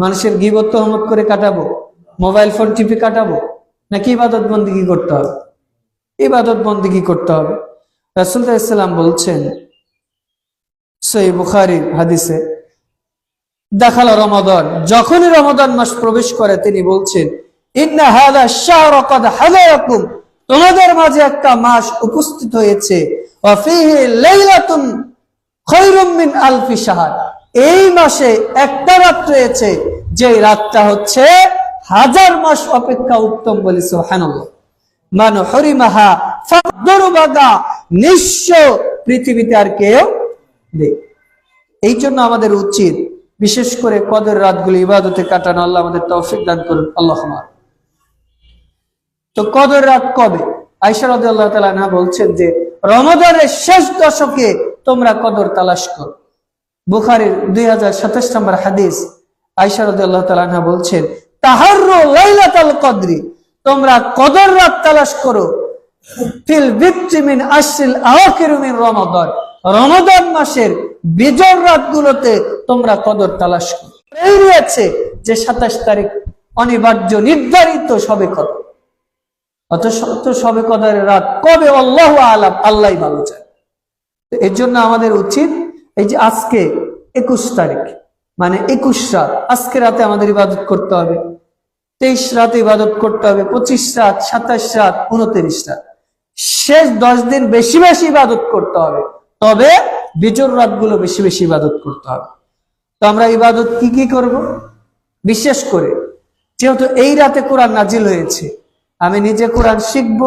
মানুষের গিবত তহমত করে কাটাবো। মোবাইল ফোন টিপে কাটাবো। নাকি ইবাদত বন্দিগি করতে হবে? ইবাদত বন্দিগি করতে হবে? ইসলাম বলছেন সই বুখারির হাদিসে, দেখাল রমাদান। যখনই রমাদান মাস প্রবেশ করে, তিনি বলছেন তোমাদের মাঝে একটা মাস উপস্থিত হয়েছে। এই মাসে একটা রাত রয়েছে যে রাতটা হচ্ছে হাজার মাস অপেক্ষা উত্তম বলে সুবহানাল্লাহ। মান হরিমাহা ফাদরুবাগা নিঃস্ব পৃথিবীতে আর কেউ নেই। এই জন্য আমাদের উচিত বিশেষ করে কদের রাতগুলি ইবাদতে কাটানো। আল্লাহ আমাদের তৌফিক দান করুন। আল্লাহ তো কদর রাত কবে? আইসা রাদ আল্লাহ তালা না বলছেন যে, রমদানের শেষ দশকে তোমরা কদর তালাশ করো। বুখারের দুই হাজার সাতাশ নম্বর হাদিস আইসা রাদ আল্লাহ তালা বলছেন তাহার লাইলাতাল কদরি, তোমরা কদর রাত তালাশ করো, ফিল বিত্রিমিন আশ্রিল তোমরা কদর করো। এই রয়েছে যে সাতাশ তারিখ অনিবার্য, নির্ধারিত সবে অত সবে কদরের রাত কবে? আল্লাহ আলাম আল্লাহ ভালো চায় এর জন্য আমাদের উচিত এই যে আজকে একুশ তারিখ মানে একুশ রাত। আজকে রাতে আমাদের ইবাদত করতে হবে। তেইশ রাতে ইবাদত করতে হবে। পঁচিশ রাত, সাতাশ রাত, উনত্রিশ রাত। শেষ দশ দিন বেশি বেশি ইবাদত করতে হবে। তবে বিজোর রাতগুলো বেশি বেশি ইবাদত করতে হবে। তো আমরা ইবাদত কি কি করব? বিশেষ করে যেহেতু এই রাতে কোরআন নাজিল হয়েছে, আমি নিজে কোরআন শিখব,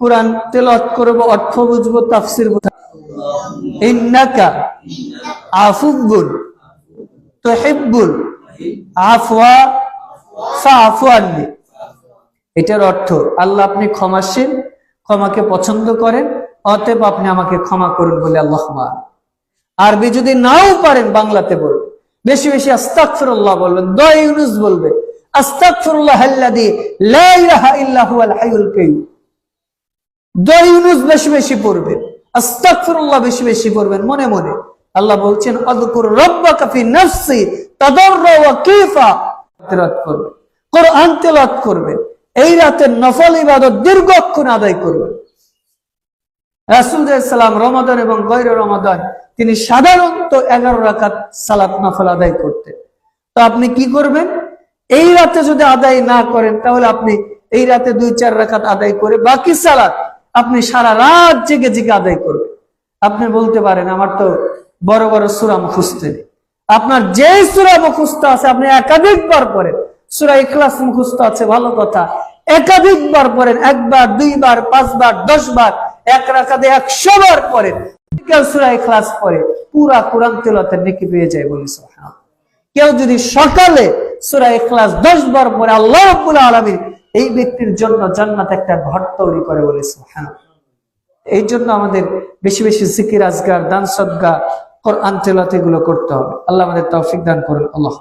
কোরআন তেলত করব, অর্থ বুঝব, তাফসির ইন্নাকা আফুবুল তুহিব্বুল। আফওয়া। ফাফু আননি এটার অর্থ, আল্লাহ আপনি ক্ষমাশীল, ক্ষমাকে পছন্দ করেন, অতএব আপনি আমাকে ক্ষমা করুন বলে আল্লাহ আরবি যদি নাও পারেন বাংলাতে বলবেন বেশি বেশি আস্তাগফিরুল্লাহ বলবেন, দয় ইউনুস বলবে ইউনুস বেশি বেশি পড়বেন, আস্তাগফিরুল্লাহ বেশি বেশি পড়বেন, মনে মনে। আল্লাহ বলছেন নাফসি, তাদাররু ওয়া কিফা। তেলাওয়াত করবেন কোরআন তেলাওয়াত করবেন এই রাতের নফল ইবাদত দীর্ঘক্ষণ আদায় করবেন রাসুলাম রমাদান এবং গৈর রমাদান, তিনি সাধারণত এগারো রাকাত সালাত নফল আদায় করতেন। তো আপনি কি করবেন? এই রাতে যদি আদায় না করেন, তাহলে আপনি এই রাতে দুই, চার রাকাত আদায় করে বাকি সালাত আপনি সারা রাত জেগে জেগে আদায় করবেন। আপনি বলতে পারেন, আমার তো বড় বড় সুরা মুখস্থ। আপনার যে সুরা মুখস্থ আছে আপনি একাধিকবার পড়েন। সুরা ইখলাস মুখস্থ আছে, ভালো কথা। একাধিকবার পড়েন, একবার, দুইবার, পাঁচবার দশ বার এক রাখাতে একশো বার পড়েন আল্লাহ আলামিন এই ব্যক্তির জন্য জান্নাত একটা ঘর তৈরি করে বলে, সুবহানাল্লাহ। এই জন্য আমাদের বেশি বেশি জিকির, আজগার, দান, সদ্গা, কোরআন তেলাতে এগুলো করতে হবে। আল্লাহ আমাদের তৌফিক দান করুন। আল্লাহ